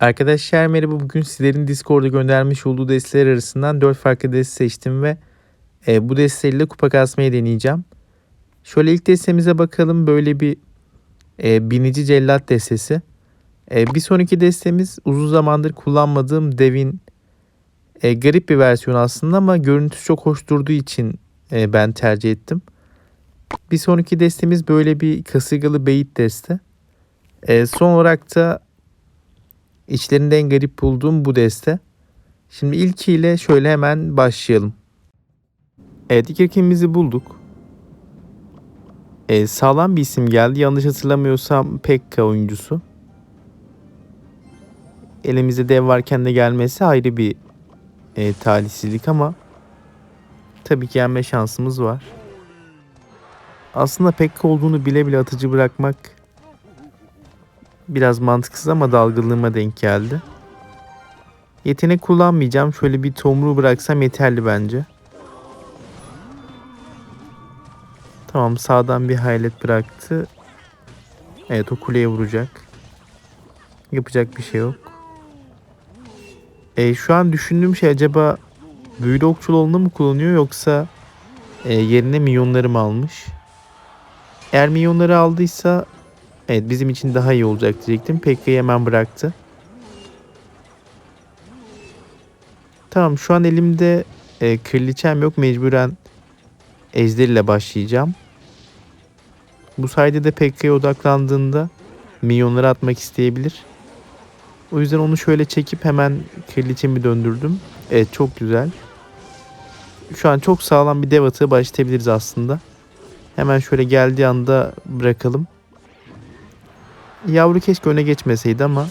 Arkadaşlar merhaba bugün sizlerin Discord'a göndermiş olduğu desteler arasından 4 farklı deste seçtim ve e, bu desteyle kupa kasmayı deneyeceğim. Şöyle ilk destemize bakalım böyle bir e, binici cellat destesi. E, bir sonraki destemiz uzun zamandır kullanmadığım devin e, garip bir versiyon aslında ama görüntüsü çok hoş durduğu için e, ben tercih ettim. Bir sonraki destemiz böyle bir kasırgalı beyit deste. E, son olarak da İçlerinde en garip bulduğum bu deste. Şimdi ilkiyle şöyle hemen başlayalım. Evet ilk rakibimizi bulduk. Ee, sağlam bir isim geldi. Yanlış hatırlamıyorsam Pekka oyuncusu. Elimizde dev varken de gelmesi ayrı bir e, talihsizlik ama tabii ki yenme şansımız var. Aslında Pekka olduğunu bile bile atıcı bırakmak Biraz mantıksız ama dalgalığıma denk geldi. Yetenek kullanmayacağım. Şöyle bir tomruğu bıraksam yeterli bence. Tamam sağdan bir haylet bıraktı. Evet o kuleye vuracak. Yapacak bir şey yok. E, şu an düşündüğüm şey acaba büyülü okçuluğunu mu kullanıyor yoksa e, yerine milyonları mı almış? Eğer milyonları aldıysa Evet bizim için daha iyi olacak diyecektim. Pekka'yı hemen bıraktı. Tamam şu an elimde e, kraliçem yok. Mecburen Ejder ile başlayacağım. Bu sayede de Pekka'ya odaklandığında milyonları atmak isteyebilir. O yüzden onu şöyle çekip hemen kraliçemi döndürdüm. Evet çok güzel. Şu an çok sağlam bir dev atığı başlatabiliriz aslında. Hemen şöyle geldiği anda bırakalım. Yavru keşke öne geçmeseydi ama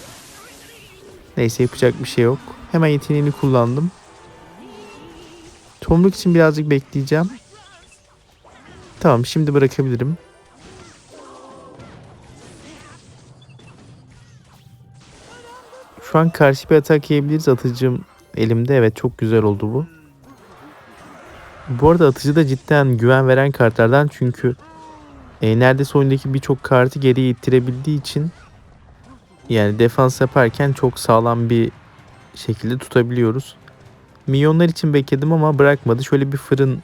neyse yapacak bir şey yok. Hemen yeteneğini kullandım. Tomruk için birazcık bekleyeceğim. Tamam şimdi bırakabilirim. Şu an karşı bir atak yiyebiliriz. Atıcım elimde. Evet çok güzel oldu bu. Bu arada atıcı da cidden güven veren kartlardan çünkü e, neredeyse oyundaki birçok kartı geriye ittirebildiği için yani defans yaparken çok sağlam bir şekilde tutabiliyoruz. Milyonlar için bekledim ama bırakmadı. Şöyle bir fırın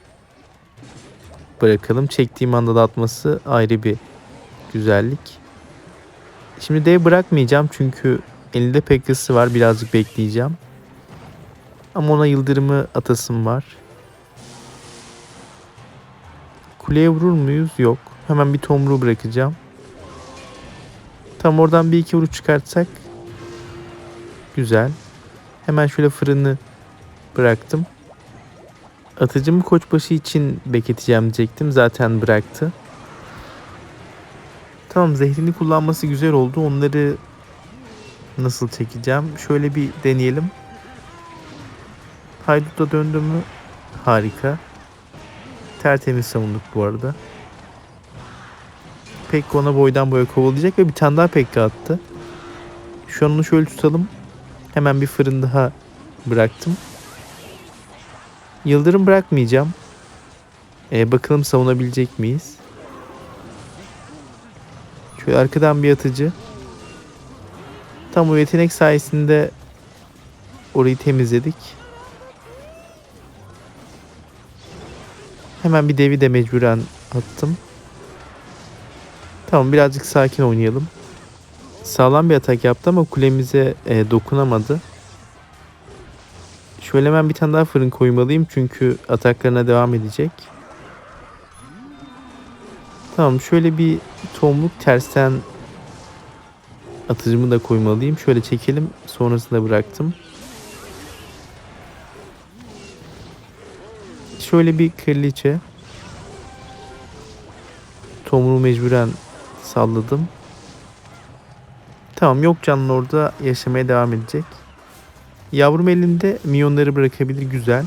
bırakalım. Çektiğim anda da atması ayrı bir güzellik. Şimdi dev bırakmayacağım çünkü elinde Pekkas'ı var. Birazcık bekleyeceğim. Ama ona yıldırımı atasım var. Kuleye vurur muyuz? Yok. Hemen bir tomruğu bırakacağım. Tam oradan bir iki vuruş çıkartsak. Güzel. Hemen şöyle fırını bıraktım. Atıcımı koçbaşı için bekleteceğim diyecektim. Zaten bıraktı. Tamam zehrini kullanması güzel oldu. Onları nasıl çekeceğim? Şöyle bir deneyelim. Haydut'a döndü mü? Harika. Tertemiz savunduk bu arada. Pekka ona boydan boya kovalayacak ve bir tane daha Pekka attı. Şu an onu şöyle tutalım. Hemen bir fırın daha bıraktım. Yıldırım bırakmayacağım. Ee, bakalım savunabilecek miyiz? Şöyle arkadan bir atıcı. Tam o yetenek sayesinde orayı temizledik. Hemen bir devi de mecburen attım. Tamam birazcık sakin oynayalım. Sağlam bir atak yaptı ama kulemize e, dokunamadı. Şöyle hemen bir tane daha fırın koymalıyım çünkü ataklarına devam edecek. Tamam şöyle bir tomluk tersten atıcımı da koymalıyım. Şöyle çekelim sonrasında bıraktım. Şöyle bir kraliçe. Tomruğu mecburen salladım. Tamam yok canlı orada yaşamaya devam edecek. Yavrum elinde milyonları bırakabilir güzel.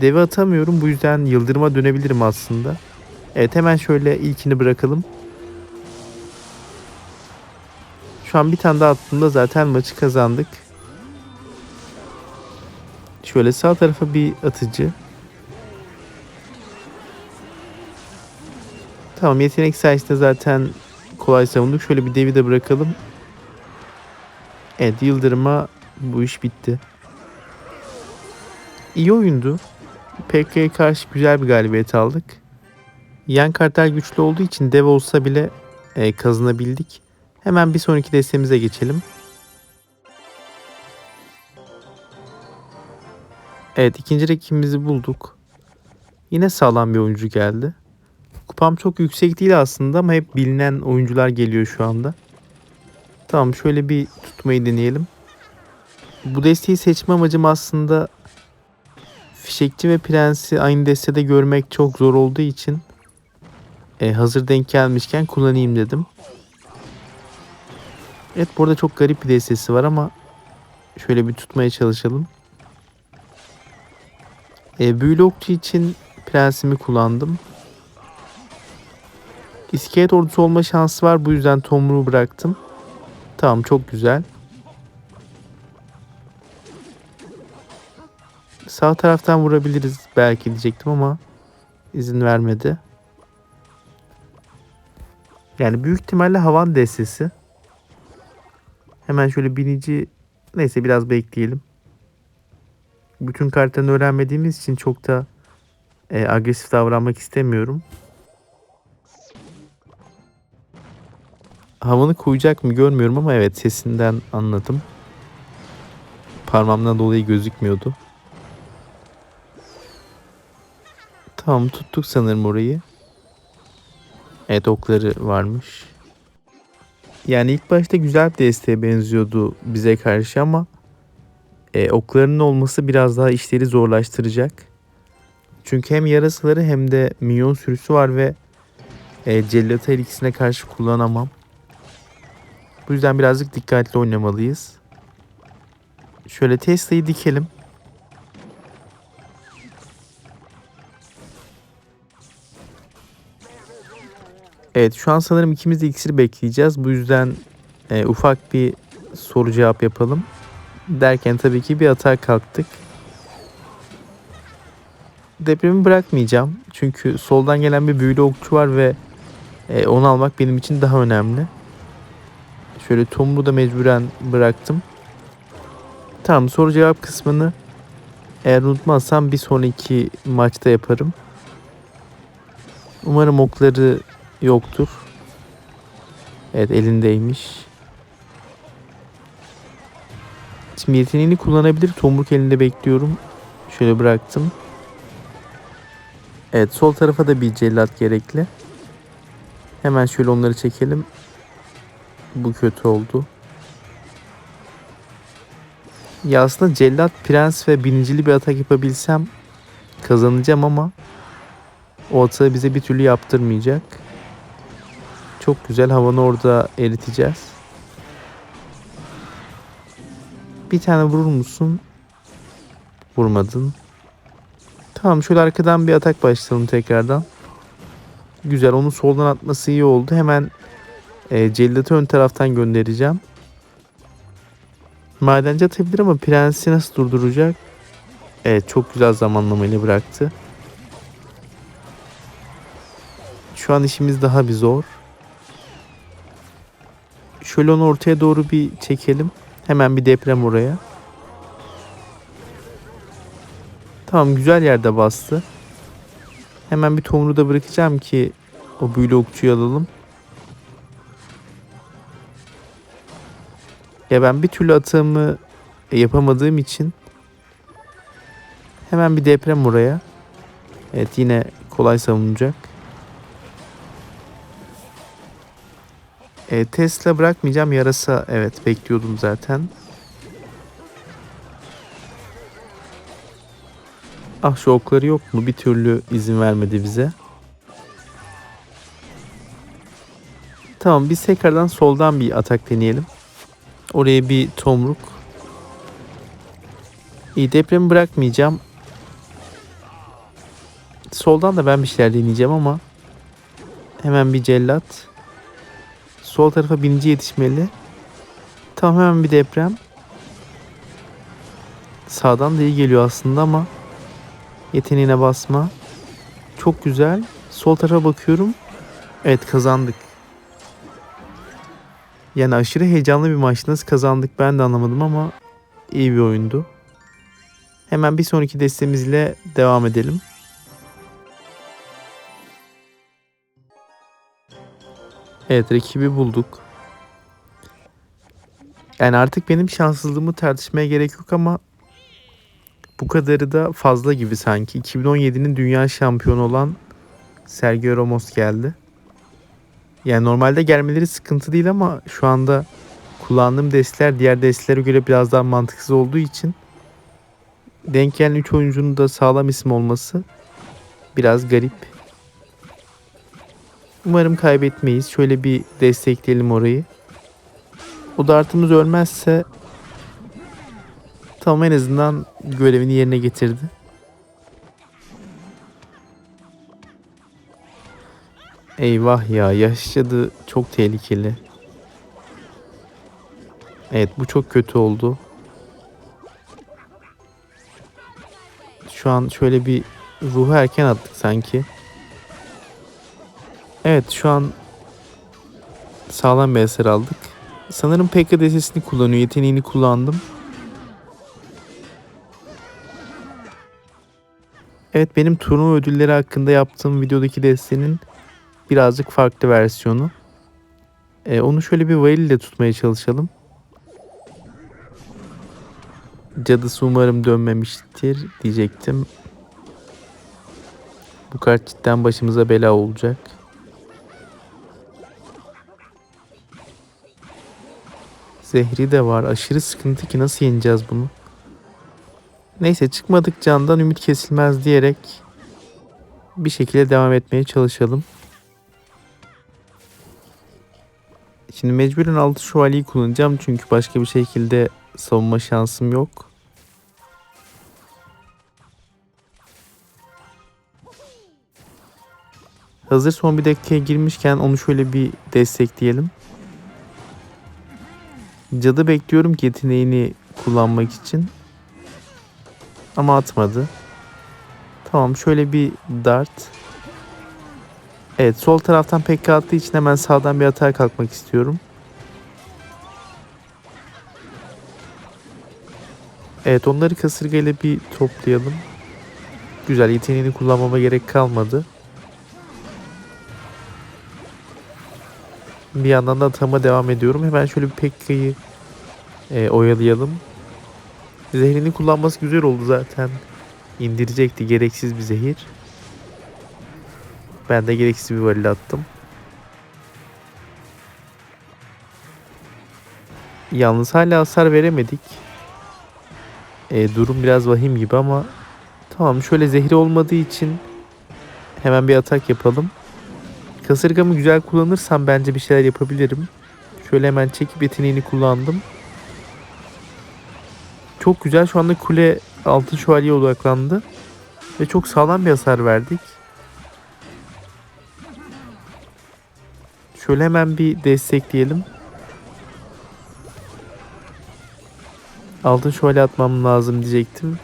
Deve atamıyorum bu yüzden yıldırıma dönebilirim aslında. Evet hemen şöyle ilkini bırakalım. Şu an bir tane daha attığımda zaten maçı kazandık. Şöyle sağ tarafa bir atıcı. Tamam yetenek sayesinde zaten kolay savunduk. Şöyle bir devi de bırakalım. Evet Yıldırım'a bu iş bitti. İyi oyundu. PK'ye karşı güzel bir galibiyet aldık. Yan kartel güçlü olduğu için dev olsa bile e, kazanabildik. Hemen bir sonraki destemize geçelim. Evet ikinci rakibimizi bulduk. Yine sağlam bir oyuncu geldi. Kupam çok yüksek değil aslında ama hep bilinen oyuncular geliyor şu anda. Tamam şöyle bir tutmayı deneyelim. Bu desteği seçme amacım aslında Fişekçi ve Prens'i aynı destede görmek çok zor olduğu için e, hazır denk gelmişken kullanayım dedim. Evet burada çok garip bir destesi var ama şöyle bir tutmaya çalışalım. E, büyülü okçu için prensimi kullandım. İskelet ordusu olma şansı var. Bu yüzden tomruğu bıraktım. Tamam çok güzel. Sağ taraftan vurabiliriz belki diyecektim ama izin vermedi. Yani büyük ihtimalle havan destesi. Hemen şöyle binici neyse biraz bekleyelim. Bütün kartlarını öğrenmediğimiz için çok da e, agresif davranmak istemiyorum. Havanı koyacak mı görmüyorum ama evet sesinden anladım. Parmağımdan dolayı gözükmüyordu. Tamam tuttuk sanırım orayı. Evet okları varmış. Yani ilk başta güzel bir desteğe benziyordu bize karşı ama e, oklarının olması biraz daha işleri zorlaştıracak. Çünkü hem yarasıları hem de minyon sürüsü var ve e, cellata ikisine karşı kullanamam. Bu yüzden birazcık dikkatli oynamalıyız. Şöyle Tesla'yı dikelim. Evet şu an sanırım ikimiz de iksir bekleyeceğiz. Bu yüzden e, ufak bir soru cevap yapalım. Derken tabii ki bir atağa kalktık. Depremi bırakmayacağım. Çünkü soldan gelen bir büyülü okçu var ve e, onu almak benim için daha önemli. Şöyle Tom'u da mecburen bıraktım. Tamam soru cevap kısmını eğer unutmazsam bir sonraki maçta yaparım. Umarım okları yoktur. Evet elindeymiş. Şimdi yeteneğini kullanabilir. Tomruk elinde bekliyorum. Şöyle bıraktım. Evet sol tarafa da bir cellat gerekli. Hemen şöyle onları çekelim. Bu kötü oldu. Ya aslında cellat, prens ve binicili bir atak yapabilsem kazanacağım ama o atağı bize bir türlü yaptırmayacak. Çok güzel havanı orada eriteceğiz. Bir tane vurur musun? Vurmadın. Tamam şöyle arkadan bir atak başlayalım tekrardan. Güzel onu soldan atması iyi oldu. Hemen e, cellatı ön taraftan göndereceğim. Madenci atabilir ama prensi nasıl durduracak? Evet çok güzel zamanlamayla bıraktı. Şu an işimiz daha bir zor. Şöyle onu ortaya doğru bir çekelim. Hemen bir deprem oraya. Tamam güzel yerde bastı. Hemen bir tomru da bırakacağım ki o büyülü okçuyu alalım. Ya ben bir türlü atığımı yapamadığım için hemen bir deprem oraya. Evet yine kolay savunacak. E, Tesla bırakmayacağım yarasa evet bekliyordum zaten. Ah şu okları yok mu? Bir türlü izin vermedi bize. Tamam biz tekrardan soldan bir atak deneyelim. Oraya bir tomruk. İyi depremi bırakmayacağım. Soldan da ben bir şeyler deneyeceğim ama hemen bir cellat. Sol tarafa binici yetişmeli. Tamam hemen bir deprem. Sağdan da iyi geliyor aslında ama yeteneğine basma. Çok güzel. Sol tarafa bakıyorum. Evet kazandık. Yani aşırı heyecanlı bir maç. Nasıl kazandık ben de anlamadım ama iyi bir oyundu. Hemen bir sonraki destemizle devam edelim. Evet rakibi bulduk. Yani artık benim şanssızlığımı tartışmaya gerek yok ama bu kadarı da fazla gibi sanki. 2017'nin dünya şampiyonu olan Sergio Ramos geldi. Yani normalde gelmeleri sıkıntı değil ama şu anda kullandığım destler diğer destlere göre biraz daha mantıksız olduğu için denk gelen 3 oyuncunun da sağlam isim olması biraz garip. Umarım kaybetmeyiz. Şöyle bir destekleyelim orayı. O dartımız ölmezse tamam en azından görevini yerine getirdi. Eyvah ya yaşadı çok tehlikeli. Evet bu çok kötü oldu. Şu an şöyle bir ruhu erken attık sanki. Evet şu an sağlam bir eser aldık. Sanırım Pekka desesini kullanıyor. Yeteneğini kullandım. Evet benim turnuva ödülleri hakkında yaptığım videodaki destenin birazcık farklı versiyonu. Ee, onu şöyle bir varil ile tutmaya çalışalım. Cadısı umarım dönmemiştir diyecektim. Bu kart cidden başımıza bela olacak. Zehri de var. Aşırı sıkıntı ki nasıl yeneceğiz bunu? Neyse çıkmadık candan ümit kesilmez diyerek bir şekilde devam etmeye çalışalım. Şimdi mecburen altı şövalyeyi kullanacağım çünkü başka bir şekilde savunma şansım yok. Hazır son bir dakikaya girmişken onu şöyle bir destekleyelim. Cadı bekliyorum ki yeteneğini kullanmak için. Ama atmadı. Tamam şöyle bir dart. Evet sol taraftan pek attığı için hemen sağdan bir atağa kalkmak istiyorum. Evet onları kasırgayla bir toplayalım. Güzel yeteneğini kullanmama gerek kalmadı. Bir yandan da atama devam ediyorum. Hemen şöyle bir Pekka'yı e, oyalayalım. Zehrini kullanması güzel oldu zaten. İndirecekti gereksiz bir zehir. Ben de gereksiz bir varil attım. Yalnız hala hasar veremedik. E, durum biraz vahim gibi ama tamam şöyle zehri olmadığı için hemen bir atak yapalım. Kasırgamı güzel kullanırsam bence bir şeyler yapabilirim. Şöyle hemen çekip yeteneğini kullandım. Çok güzel şu anda kule altın şövalye odaklandı. Ve çok sağlam bir hasar verdik. Şöyle hemen bir destekleyelim. Altın şövalye atmam lazım diyecektim.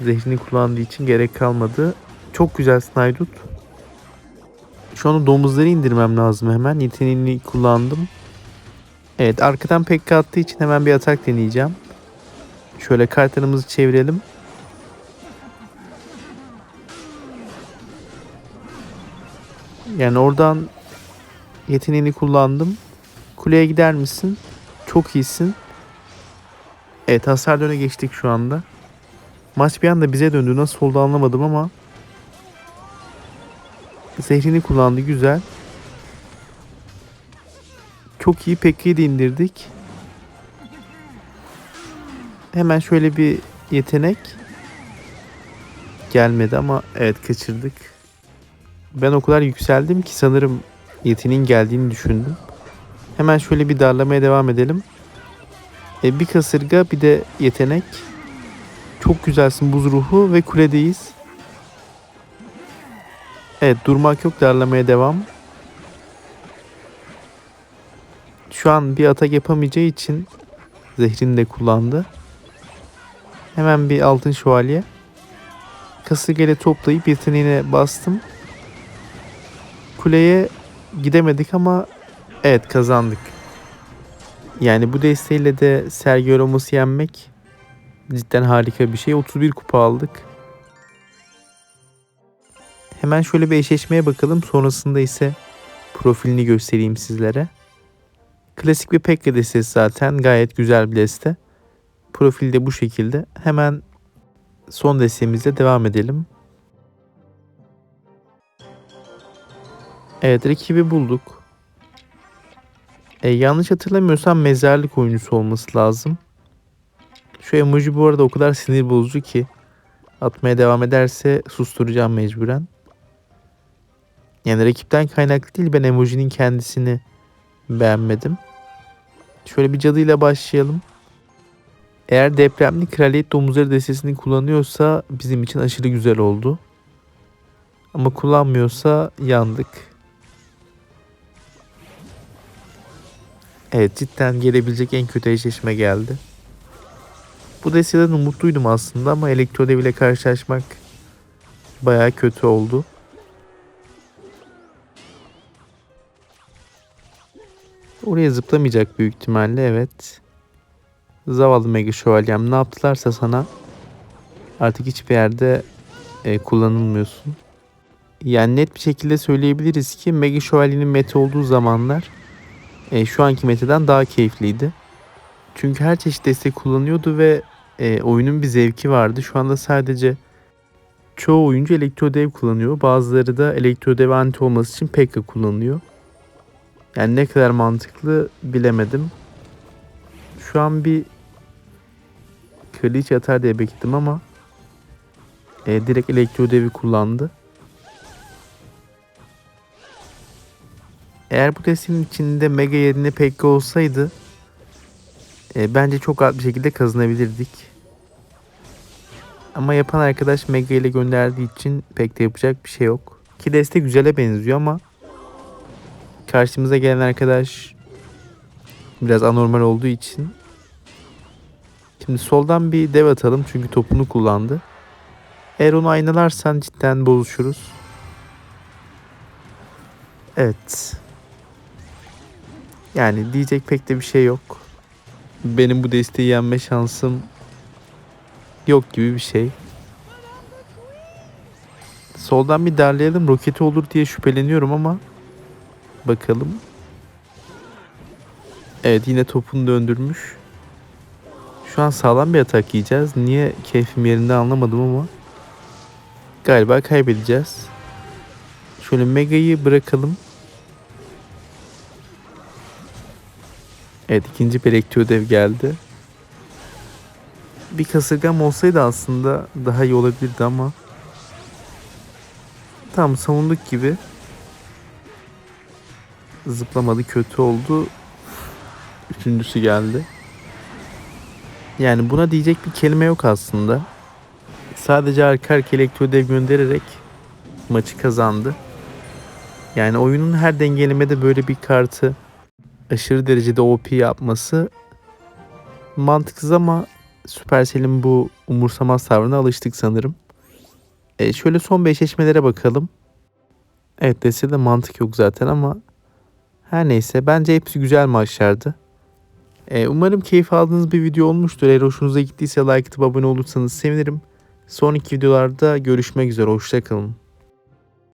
Zehrini kullandığı için gerek kalmadı. Çok güzel Snaydut. Şu anda domuzları indirmem lazım hemen. Yeteneğini kullandım. Evet arkadan pek attığı için hemen bir atak deneyeceğim. Şöyle kartlarımızı çevirelim. Yani oradan yeteneğini kullandım. Kuleye gider misin? Çok iyisin. Evet hasar döne geçtik şu anda. Maç bir anda bize döndü. Nasıl oldu anlamadım ama. Zehrini kullandı güzel. Çok iyi Pekka'yı da indirdik. Hemen şöyle bir yetenek. Gelmedi ama evet kaçırdık. Ben o kadar yükseldim ki sanırım yeteneğin geldiğini düşündüm. Hemen şöyle bir darlamaya devam edelim. E, bir kasırga bir de yetenek. Çok güzelsin buz ruhu ve kuledeyiz. Evet durmak yok darlamaya devam. Şu an bir atak yapamayacağı için zehrini de kullandı. Hemen bir altın şövalye. Kasırgayla toplayıp yeteneğine bastım. Kuleye gidemedik ama evet kazandık. Yani bu desteğiyle de Sergio Ramos'u yenmek cidden harika bir şey. 31 kupa aldık. Hemen şöyle bir eşleşmeye bakalım. Sonrasında ise profilini göstereyim sizlere. Klasik bir Pekka destesi zaten. Gayet güzel bir deste. Profilde bu şekilde. Hemen son destemize devam edelim. Evet rakibi bulduk. E, yanlış hatırlamıyorsam mezarlık oyuncusu olması lazım. Şu emoji bu arada o kadar sinir bozucu ki atmaya devam ederse susturacağım mecburen. Yani rakipten kaynaklı değil ben emojinin kendisini beğenmedim. Şöyle bir cadıyla başlayalım. Eğer depremli kraliyet domuzları destesini kullanıyorsa bizim için aşırı güzel oldu. Ama kullanmıyorsa yandık. Evet cidden gelebilecek en kötü eşleşme geldi. Bu desteden umutluydum aslında ama Elektrodev ile karşılaşmak baya kötü oldu. Oraya zıplamayacak büyük ihtimalle evet. Zavallı Mega Şövalyem ne yaptılarsa sana artık hiçbir yerde e, kullanılmıyorsun. Yani net bir şekilde söyleyebiliriz ki Mega Şövalye'nin meta olduğu zamanlar e, şu anki metadan daha keyifliydi. Çünkü her çeşit destek kullanıyordu ve e, oyunun bir zevki vardı. Şu anda sadece çoğu oyuncu Elektrodev kullanıyor. Bazıları da Elektrodev anti olması için Pekka kullanıyor. Yani ne kadar mantıklı bilemedim. Şu an bir kraliçe atar diye bekledim ama e, direkt Elektrodev'i kullandı. Eğer bu testin içinde Mega yerine Pekka olsaydı e, bence çok rahat bir şekilde kazanabilirdik. Ama yapan arkadaş Mega ile gönderdiği için pek de yapacak bir şey yok. Ki deste güzele benziyor ama karşımıza gelen arkadaş biraz anormal olduğu için Şimdi soldan bir dev atalım çünkü topunu kullandı. Eğer onu aynalarsan cidden bozuşuruz. Evet. Yani diyecek pek de bir şey yok. Benim bu desteği yenme şansım yok gibi bir şey. Soldan bir darlayalım. Roketi olur diye şüpheleniyorum ama bakalım. Evet yine topunu döndürmüş. Şu an sağlam bir atak yiyeceğiz. Niye keyfim yerinde anlamadım ama galiba kaybedeceğiz. Şöyle Mega'yı bırakalım. Evet ikinci bir elektro dev geldi. Bir kasırgam olsaydı aslında daha iyi olabilirdi ama tam savunduk gibi zıplamadı kötü oldu. Üçüncüsü geldi. Yani buna diyecek bir kelime yok aslında. Sadece arka arka elektro dev göndererek maçı kazandı. Yani oyunun her dengelemede böyle bir kartı aşırı derecede OP yapması mantıksız ama Supercell'in bu umursamaz tavrına alıştık sanırım. E şöyle son eşleşmelere bakalım. Evet dese de mantık yok zaten ama her neyse bence hepsi güzel maçlardı. E, umarım keyif aldığınız bir video olmuştur. Eğer hoşunuza gittiyse like atıp abone olursanız sevinirim. Sonraki videolarda görüşmek üzere. Hoşçakalın.